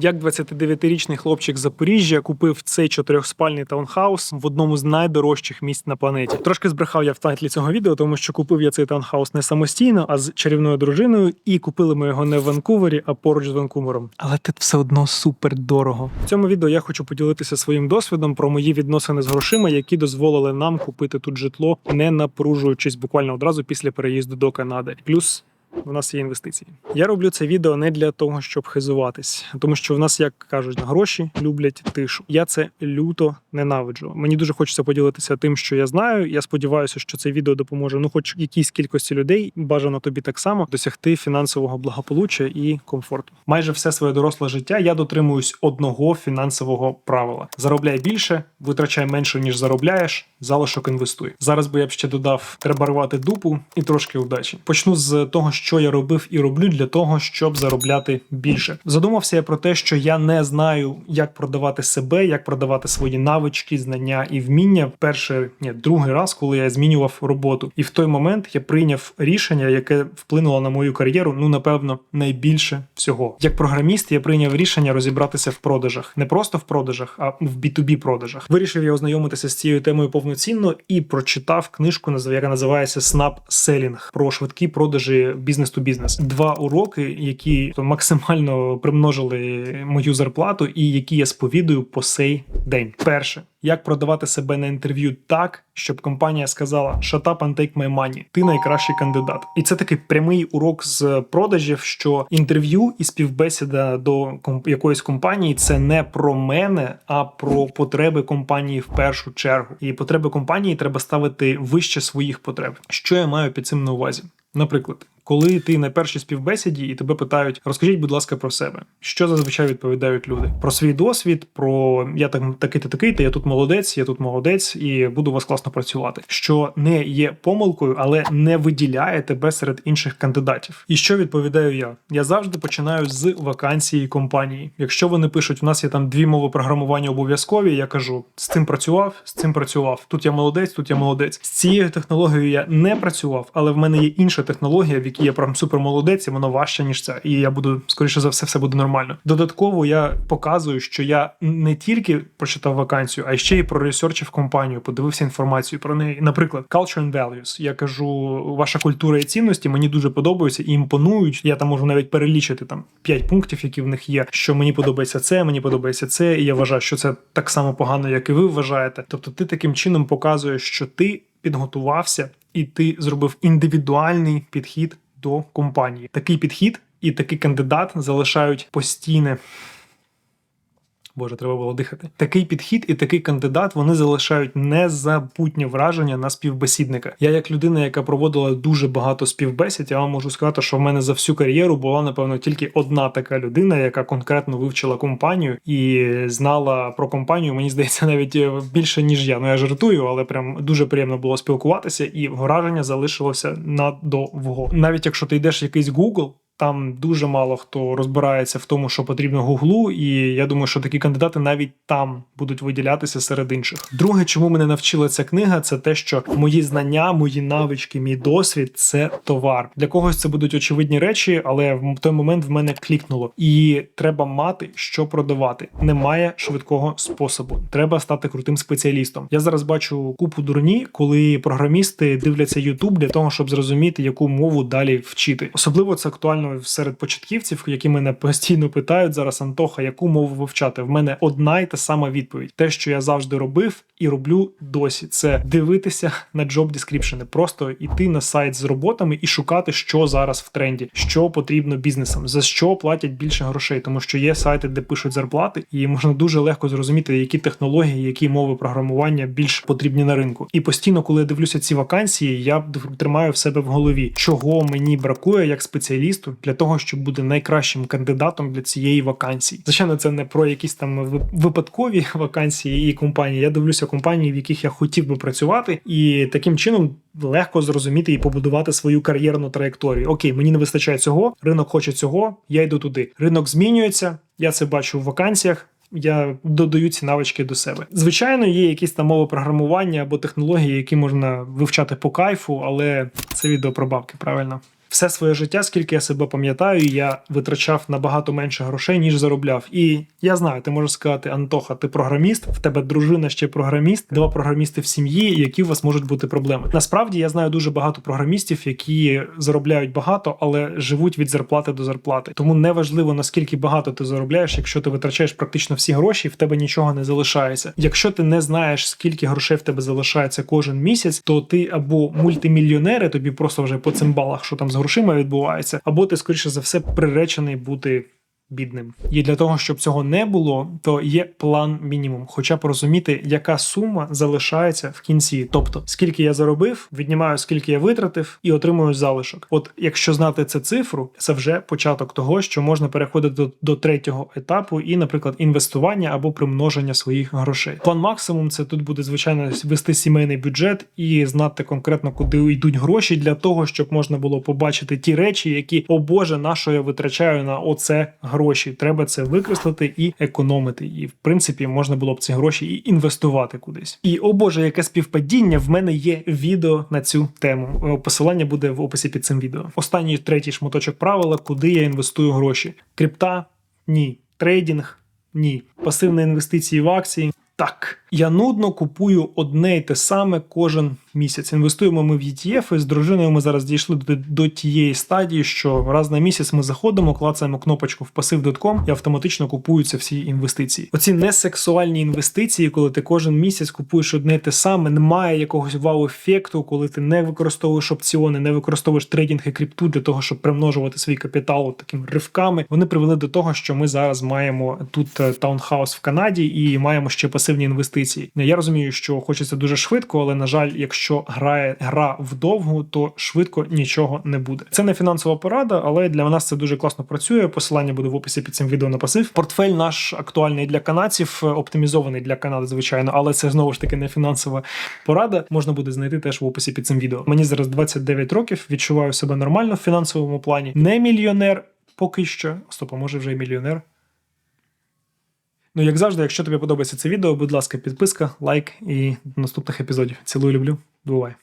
Як 29-річний хлопчик Запоріжжя купив цей чотирьохспальний таунхаус в одному з найдорожчих місць на планеті. Трошки збрехав я в тайтлі цього відео, тому що купив я цей таунхаус не самостійно, а з чарівною дружиною, і купили ми його не в Ванкувері, а поруч з Ванкувером. Але тут все одно супер дорого. В цьому відео я хочу поділитися своїм досвідом про мої відносини з грошима, які дозволили нам купити тут житло, не напружуючись буквально одразу після переїзду до Канади. Плюс у нас є інвестиції. Я роблю це відео не для того, щоб хизуватись, тому що в нас, як кажуть, гроші люблять тишу. Я це люто ненавиджу. Мені дуже хочеться поділитися тим, що я знаю. Я сподіваюся, що це відео допоможе ну, хоч якійсь кількості людей, бажано тобі так само досягти фінансового благополуччя і комфорту. Майже все своє доросле життя я дотримуюсь одного фінансового правила: заробляй більше, витрачай менше ніж заробляєш. Залишок інвестуй. Зараз би я б ще додав, треба рвати дупу і трошки удачі. Почну з того, що я робив і роблю для того, щоб заробляти більше. Задумався я про те, що я не знаю, як продавати себе, як продавати свої навички, знання і вміння. Перший, ні, другий раз, коли я змінював роботу, і в той момент я прийняв рішення, яке вплинуло на мою кар'єру. Ну напевно, найбільше всього. Як програміст, я прийняв рішення розібратися в продажах, не просто в продажах, а в B2B продажах. Вирішив я ознайомитися з цією темою повноцінно і прочитав книжку, яка називається Snap Selling про швидкі продажі бізнес ту бізнес. Два уроки, які максимально примножили мою зарплату, і які я сповідую по сей день. Перше. Як продавати себе на інтерв'ю так, щоб компанія сказала «Shut up and take my money», ти найкращий кандидат. І це такий прямий урок з продажів, що інтерв'ю і співбесіда до якоїсь компанії це не про мене, а про потреби компанії в першу чергу. І потреби компанії треба ставити вище своїх потреб. Що я маю під цим на увазі? Наприклад, коли ти на першій співбесіді і тебе питають, розкажіть, будь ласка, про себе. Що зазвичай відповідають люди? Про свій досвід, про я так такий-то такий-то, я тут молодець, я тут молодець, і буду у вас класно працювати. Що не є помилкою, але не виділяє тебе серед інших кандидатів. І що відповідаю я? Я завжди починаю з вакансії компанії. Якщо вони пишуть, у нас є там дві мови програмування обов'язкові, я кажу, з цим працював, з цим працював. Тут я молодець, тут я молодець. З цією технологією я не працював, але в мене є інша технологія, в якій я прям супер молодець, і воно важче, ніж ця. І я буду, скоріше за все, все буде нормально. Додатково я показую, що я не тільки прочитав вакансію, а ще й проресерчив компанію, подивився інформацію про неї. Наприклад, culture and values. Я кажу, ваша культура і цінності мені дуже подобаються і імпонують. Я там можу навіть перелічити там 5 пунктів, які в них є. Що мені подобається це, мені подобається це, і я вважаю, що це так само погано, як і ви вважаєте. Тобто, ти таким чином показуєш, що ти підготувався і ти зробив індивідуальний підхід до компанії. Такий підхід і такий кандидат залишають постійне. Боже, треба було дихати. Такий підхід і такий кандидат вони залишають незабутнє враження на співбесідника. Я, як людина, яка проводила дуже багато співбесід, я вам можу сказати, що в мене за всю кар'єру була напевно тільки одна така людина, яка конкретно вивчила компанію і знала про компанію. Мені здається, навіть е, більше ніж я. Ну я жартую, але прям дуже приємно було спілкуватися, і враження залишилося надовго. Навіть якщо ти йдеш якийсь Google, там дуже мало хто розбирається в тому, що потрібно гуглу, і я думаю, що такі кандидати навіть там будуть виділятися серед інших. Друге, чому мене навчила ця книга, це те, що мої знання, мої навички, мій досвід це товар. Для когось це будуть очевидні речі, але в той момент в мене клікнуло. І треба мати що продавати. Немає швидкого способу. Треба стати крутим спеціалістом. Я зараз бачу купу дурні, коли програмісти дивляться YouTube для того, щоб зрозуміти, яку мову далі вчити. Особливо це актуально серед початківців, які мене постійно питають зараз, Антоха, яку мову вивчати. В мене одна й та сама відповідь. Те, що я завжди робив і роблю досі, це дивитися на job description, просто йти на сайт з роботами і шукати, що зараз в тренді, що потрібно бізнесам, за що платять більше грошей, тому що є сайти, де пишуть зарплати, і можна дуже легко зрозуміти, які технології, які мови програмування більш потрібні на ринку. І постійно, коли я дивлюся ці вакансії, я тримаю в себе в голові, чого мені бракує як спеціалісту для того, щоб бути найкращим кандидатом для цієї вакансії. Звичайно, це не про якісь там випадкові вакансії і компанії. Я дивлюся компанії, в яких я хотів би працювати, і таким чином легко зрозуміти і побудувати свою кар'єрну траєкторію. Окей, мені не вистачає цього, ринок хоче цього, я йду туди. Ринок змінюється, я це бачу в вакансіях. Я додаю ці навички до себе. Звичайно, є якісь там мови програмування або технології, які можна вивчати по кайфу, але це відео про бабки, правильно. Все своє життя, скільки я себе пам'ятаю, я витрачав набагато менше грошей, ніж заробляв. І я знаю, ти можеш сказати, Антоха, ти програміст, в тебе дружина ще програміст, два програмісти в сім'ї, які у вас можуть бути проблеми. Насправді я знаю дуже багато програмістів, які заробляють багато, але живуть від зарплати до зарплати. Тому неважливо наскільки багато ти заробляєш, якщо ти витрачаєш практично всі гроші, в тебе нічого не залишається. Якщо ти не знаєш, скільки грошей в тебе залишається кожен місяць, то ти або мультимільйонер, і тобі просто вже по цим балах, що там грошима відбувається, або ти скоріше за все приречений бути. Бідним і для того, щоб цього не було, то є план мінімум, хоча б розуміти, яка сума залишається в кінці. Тобто, скільки я заробив, віднімаю, скільки я витратив, і отримую залишок. От якщо знати цю цифру, це вже початок того, що можна переходити до, до третього етапу, і, наприклад, інвестування або примноження своїх грошей. План максимум це тут буде звичайно вести сімейний бюджет і знати конкретно, куди йдуть гроші для того, щоб можна було побачити ті речі, які о Боже, на що я витрачаю на оце гроші. Треба це викреслити і економити. І в принципі можна було б ці гроші і інвестувати кудись. І о Боже, яке співпадіння! В мене є відео на цю тему. Е, Посилання буде в описі під цим відео. Останній третій шматочок правила, куди я інвестую гроші. Крипта ні. Трейдинг ні. Пасивні інвестиції в акції. Так, я нудно купую одне й те саме кожен місяць. Інвестуємо ми в ETF, і з дружиною ми зараз дійшли до, до тієї стадії, що раз на місяць ми заходимо, клацаємо кнопочку в passive.com і автоматично купуються всі інвестиції. Оці несексуальні інвестиції, коли ти кожен місяць купуєш одне те саме, немає якогось вау-ефекту, коли ти не використовуєш опціони, не використовуєш трейдинг і крипту для того, щоб примножувати свій капітал такими ривками. Вони привели до того, що ми зараз маємо тут е, таунхаус в Канаді і маємо ще пасивні інвестиції. Я розумію, що хочеться дуже швидко, але на жаль, якщо грає гра вдовгу, то швидко нічого не буде. Це не фінансова порада, але для нас це дуже класно працює. Посилання буде в описі під цим відео на пасив. Портфель наш актуальний для канадців, оптимізований для Канади, звичайно, але це знову ж таки не фінансова порада. Можна буде знайти теж в описі під цим відео. Мені зараз 29 років. Відчуваю себе нормально в фінансовому плані. Не мільйонер поки що. Стоп, а може вже й мільйонер. Ну, як завжди, якщо тобі подобається це відео, будь ласка, підписка, лайк і до наступних епізодів. Цілую, люблю. Бувай!